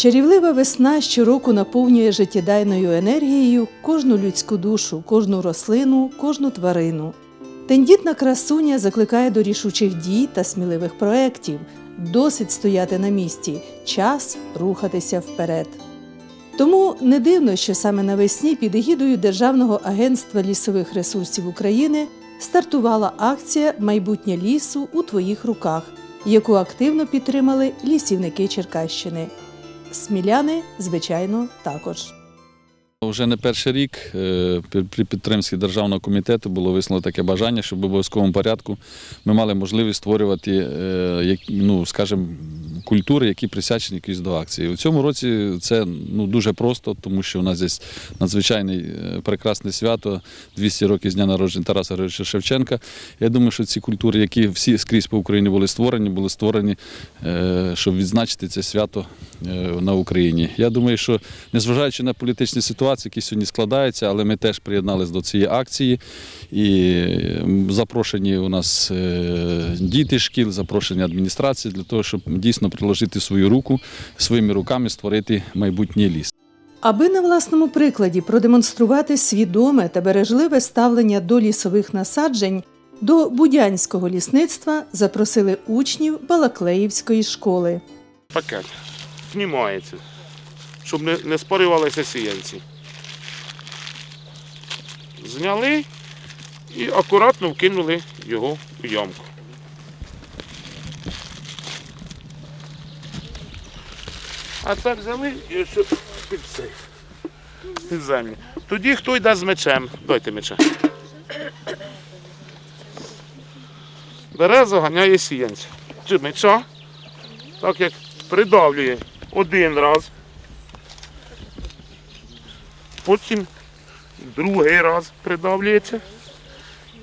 Чарівлива весна щороку наповнює життєдайною енергією кожну людську душу, кожну рослину, кожну тварину. Тендітна красуня закликає до рішучих дій та сміливих проєктів. Досить стояти на місці, час рухатися вперед. Тому не дивно, що саме навесні під егідою Державного агентства лісових ресурсів України стартувала акція Майбутнє лісу у твоїх руках, яку активно підтримали лісівники Черкащини. Сміляни, звичайно, також. Вже не перший рік е, при- підтримці державного комітету було висловлено таке бажання, щоб в обов'язковому порядку ми мали можливість створювати, е, ну, скажімо, культури, які присячені якісь до акції. У цьому році це ну, дуже просто, тому що у нас є надзвичайне прекрасне свято, 200 років з дня народження Тараса Григоровича Шевченка. Я думаю, що ці культури, які всі скрізь по Україні були створені, були створені, е, щоб відзначити це свято е, на Україні. Я думаю, що незважаючи на політичні ситуації, які сьогодні складаються, але ми теж приєдналися до цієї акції. І запрошені у нас е, діти шкіл, запрошені адміністрації для того, щоб дійсно приложити свою руку, своїми руками створити майбутній ліс. Аби на власному прикладі продемонструвати свідоме та бережливе ставлення до лісових насаджень, до будянського лісництва запросили учнів Балаклеївської школи. пакет. Знімається, щоб не, не спарювалися сіянці. Зняли і акуратно вкинули його у ямку. А це взяли і ось під цей. Під землю. Тоді хто йде з мечем. Дайте меча. Бере, заганяє сіянця. Чи меча, так як придавлює один раз, потім другий раз придавлюється,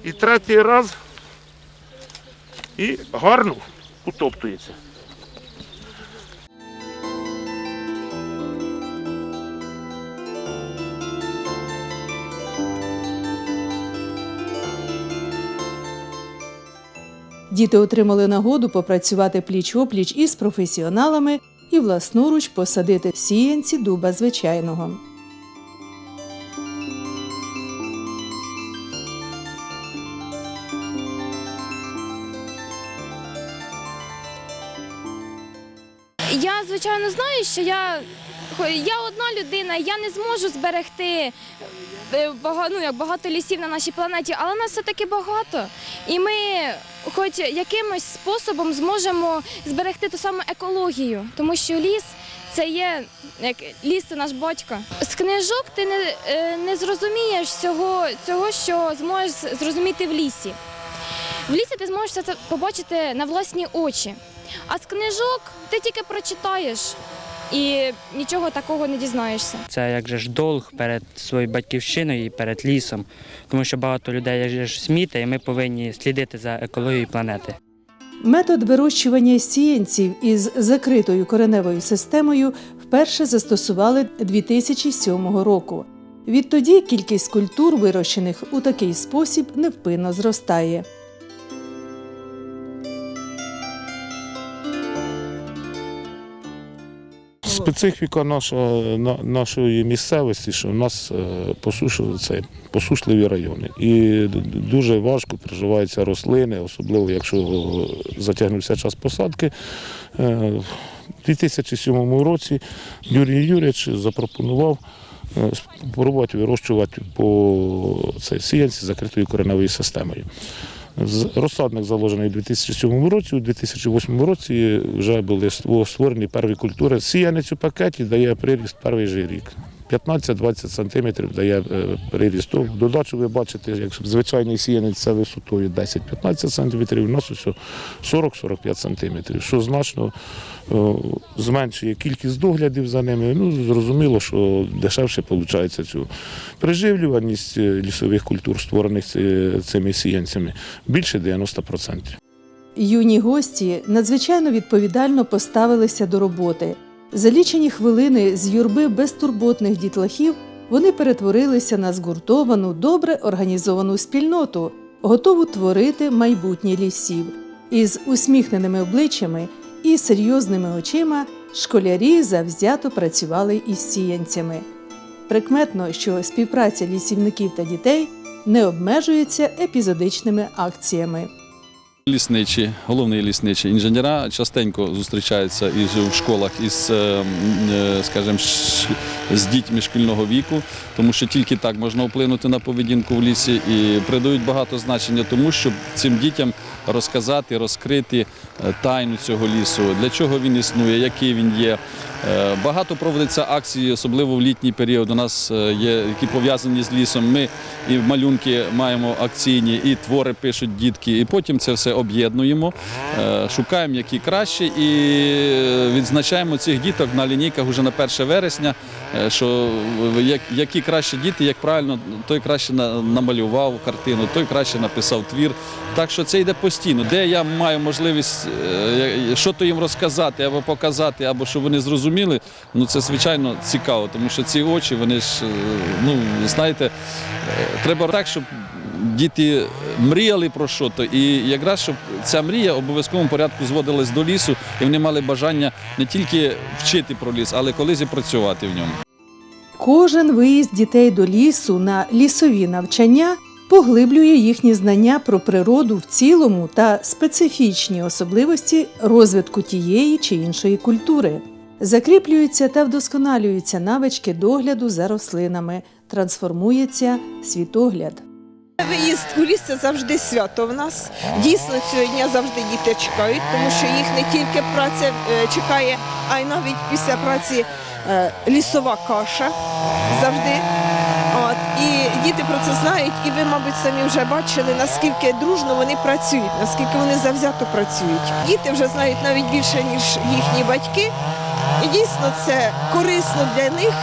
і третій раз і гарно утоптується. Діти отримали нагоду попрацювати пліч-опліч із професіоналами і власноруч посадити сіянці дуба звичайного. Я звичайно знаю, що я, я одна людина, я не зможу зберегти е, ну, як багато лісів на нашій планеті, але нас все-таки багато. І ми хоч якимось способом зможемо зберегти ту саму екологію, тому що ліс це є як ліс це наш батько. З книжок ти не, е, не зрозумієш всього цього, що зможеш зрозуміти в лісі. В лісі ти зможеш це побачити на власні очі. А з книжок ти тільки прочитаєш і нічого такого не дізнаєшся. Це як же ж долг перед своєю батьківщиною і перед лісом, тому що багато людей як же ж сміти, і ми повинні слідити за екологією планети. Метод вирощування сіянців із закритою кореневою системою вперше застосували 2007 року. Відтоді кількість культур, вирощених у такий спосіб, невпинно зростає. Специфіка наша, нашої місцевості, що в нас е, це посушливі райони. І дуже важко приживаються рослини, особливо якщо затягнувся час посадки. Е, У 2007 році Юрій Юрійович запропонував е, спробувати вирощувати по цей, сіянці закритою кореневою системою. Розсадник заложений у 2007 році, у 2008 році вже були створені перші культури. Сіянець у пакеті дає приріст перший же рік. 15-20 сантиметрів дає е, Додачу ви бачите, як звичайний сіянець це висотою 10-15 сантиметрів, у нас усе 40-45 сантиметрів, що значно е, зменшує кількість доглядів за ними. Ну, зрозуміло, що дешевше виходить цю приживлюваність е, лісових культур, створених цими сіянцями, більше 90%. Юні гості надзвичайно відповідально поставилися до роботи. За лічені хвилини з юрби безтурботних дітлахів вони перетворилися на згуртовану, добре організовану спільноту, готову творити майбутнє лісів. Із усміхненими обличчями і серйозними очима школярі завзято працювали із сіянцями. Прикметно, що співпраця лісівників та дітей не обмежується епізодичними акціями. Лісничі, головний лісничий, інженера частенько зустрічаються із в школах із, е, м, е, скажімо, з дітьми шкільного віку, тому що тільки так можна вплинути на поведінку в лісі і придають багато значення тому, щоб цим дітям розказати, розкрити е, тайну цього лісу, для чого він існує, який він є. Е, Багато проводиться акцій, особливо в літній період. У нас є які пов'язані з лісом. Ми і малюнки маємо акційні, і твори пишуть дітки, і потім це все об'єднуємо, е, шукаємо, які краще, і е, відзначаємо цих діток на лінійках уже на 1 вересня. е, Що які краще діти, як правильно, той краще намалював картину, той краще написав твір. Так що це йде постійно. Де я маю можливість що то їм розказати або показати, або щоб вони зрозуміли, ну це звичайно цікаво, тому що ці очі, вони ж, ну знаєте, треба так, щоб діти мріяли про що то, і якраз щоб ця мрія в обов'язковому порядку зводилась до лісу, і вони мали бажання не тільки вчити про ліс, але колись і працювати в ньому. Кожен виїзд дітей до лісу на лісові навчання поглиблює їхні знання про природу в цілому та специфічні особливості розвитку тієї чи іншої культури. Закріплюються та вдосконалюються навички догляду за рослинами, трансформується світогляд. Виїзд у ліс це завжди свято в нас. Дійсно, цього дня завжди діти чекають, тому що їх не тільки праця е, чекає, а й навіть після праці е, лісова каша завжди. От. І діти про це знають, і ви, мабуть, самі вже бачили, наскільки дружно вони працюють, наскільки вони завзято працюють. Діти вже знають навіть більше, ніж їхні батьки. І дійсно це корисно для них,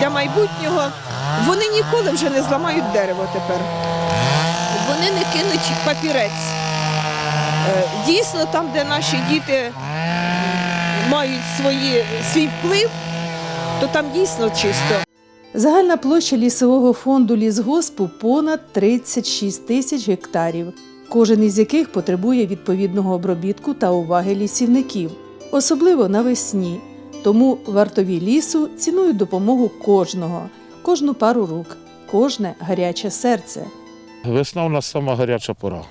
для майбутнього. Вони ніколи вже не зламають дерево тепер. Вони не кинуть папірець. Е, Дійсно, там, де наші діти мають свої, свій вплив, то там дійсно чисто. Загальна площа лісового фонду лісгоспу понад 36 тисяч гектарів, кожен із яких потребує відповідного обробітку та уваги лісівників, особливо навесні. Тому вартові лісу цінують допомогу кожного, кожну пару рук, кожне гаряче серце. Весна у нас сама гаряча пора.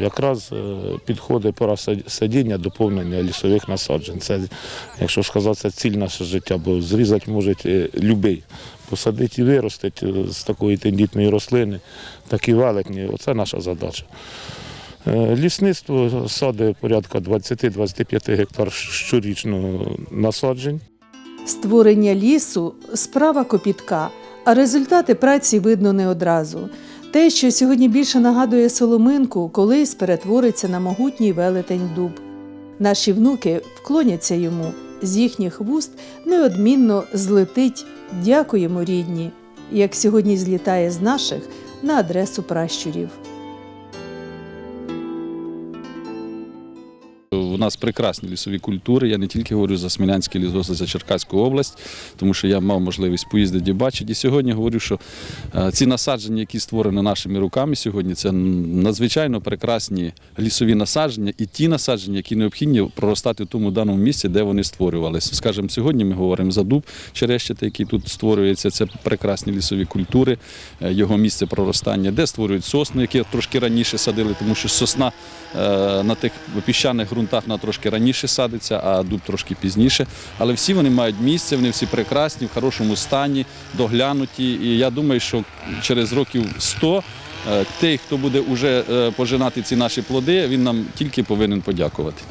Якраз е, підходить пора садіння, доповнення лісових насаджень. Це, якщо сказати, це ціль наше життя, бо зрізати може е, любий. Посадити і виростити е, з такої тендітної рослини, такі велетні, оце наша задача. Лісництво садить порядка 20-25 гектар щорічно насаджень. Створення лісу справа копітка, а результати праці видно не одразу. Те, що сьогодні більше нагадує соломинку, колись перетвориться на могутній велетень дуб. Наші внуки вклоняться йому, з їхніх вуст неодмінно злетить Дякуємо, рідні, як сьогодні злітає з наших на адресу пращурів. Нас прекрасні лісові культури. Я не тільки говорю за Смілянський лісгосп, за Черкаську область, тому що я мав можливість поїздити і бачити. І сьогодні говорю, що е, ці насадження, які створені нашими руками сьогодні, це надзвичайно прекрасні лісові насадження і ті насадження, які необхідні проростати в тому даному місці, де вони створювалися. Скажімо, сьогодні ми говоримо за дуб черещити, який тут створюється. Це прекрасні лісові культури, е, його місце проростання, де створюють сосни, які трошки раніше садили, тому що сосна е, на тих піщаних ґрунтах вона трошки раніше садиться, а дуб трошки пізніше. Але всі вони мають місце, вони всі прекрасні, в хорошому стані, доглянуті. І я думаю, що через років 100 тих, хто буде вже пожинати ці наші плоди, він нам тільки повинен подякувати.